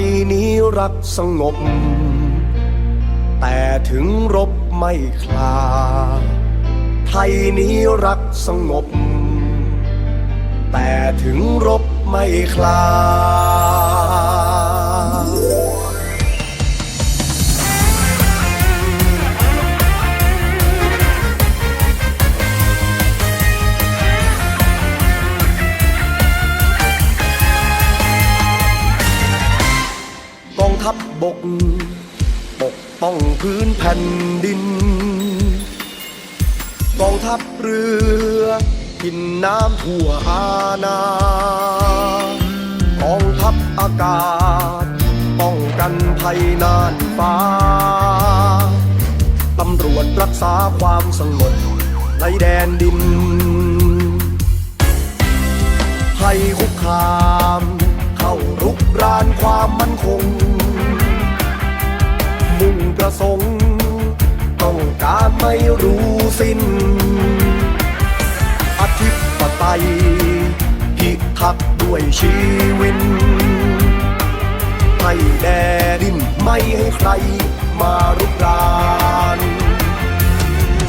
ยนี้รักสงบ แต่ถึงรบไม่คลา ไทยนี้รักสงบ แต่ถึงรบไม่คลา ทัพบบก ปกป้องพื้นแผ่นดิน กองทัพเรือกินน้ำทั่วอาณากองทัพอากาศ ป้องกันภัยน่านฟ้า ตำรวจรักษาความสงบในแดนดินภัยคุกคาม เข้ารุกรานความมั่นคงมุ่ง ด้วยชีวิตให้แดดินไม่ให้ใครมารุกราน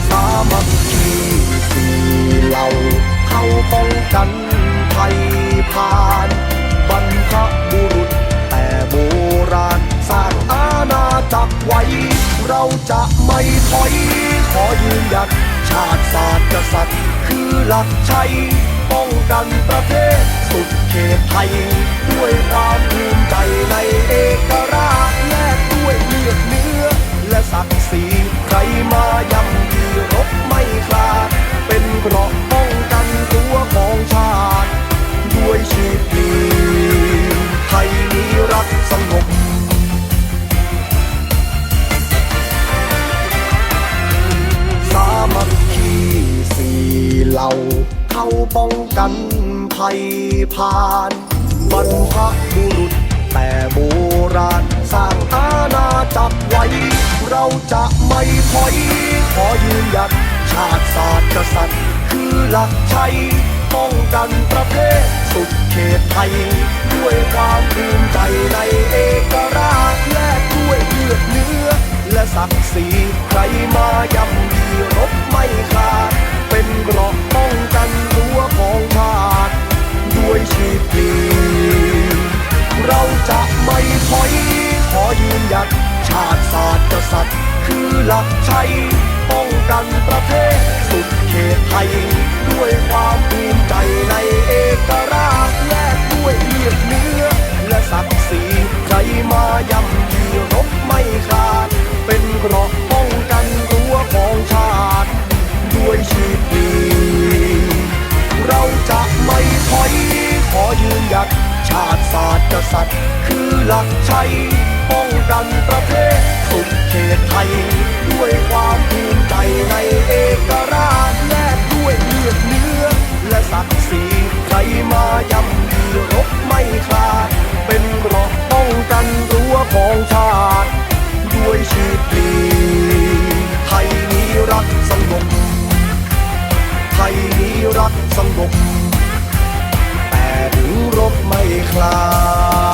สามัคคีสี่เหล่าเข้าป้องกันภัยผ่านบรรพบุรุษแต่โบราณสร้างอาณาจักรไว้ เราจะไม่ถอยขอยืนหยัดชาติศาสตร์กษัตริย์คือหลักชัย กันประเทศสุดเขตไทย ด้วยความภูมิใจในเอกราช เขาป้องกันภัยผ่านบรรพบุรุษแต่โบราณสร้างอาณาจักรไว้ เราจะไม่ถอย ขอยืนหยัด ชาติศาสตร์กษัตริย์ คือหลักชัย ป้องกันประเทศสุดเขตไทย ด้วยความภูมิใจในเอกราชแลกด้วยเลือดเนื้อ และศักดิ์ศรีาสตร์กษัตริย์คือหลักชัย ป้องกันประเทศ สุดเขตไทย ด้วยความภูมิใจในเอกราชแลกด้วยเลือดเนื้อ และศักดิ์ศรีใครมาย่ำยีรบไม่คลาด เป็นเกราะป้องกันรั้วของชาติ ด้วยชีพลีไทยนี้รักสงบไทยนี้รักสงบแต่ถึงรบไม่คลา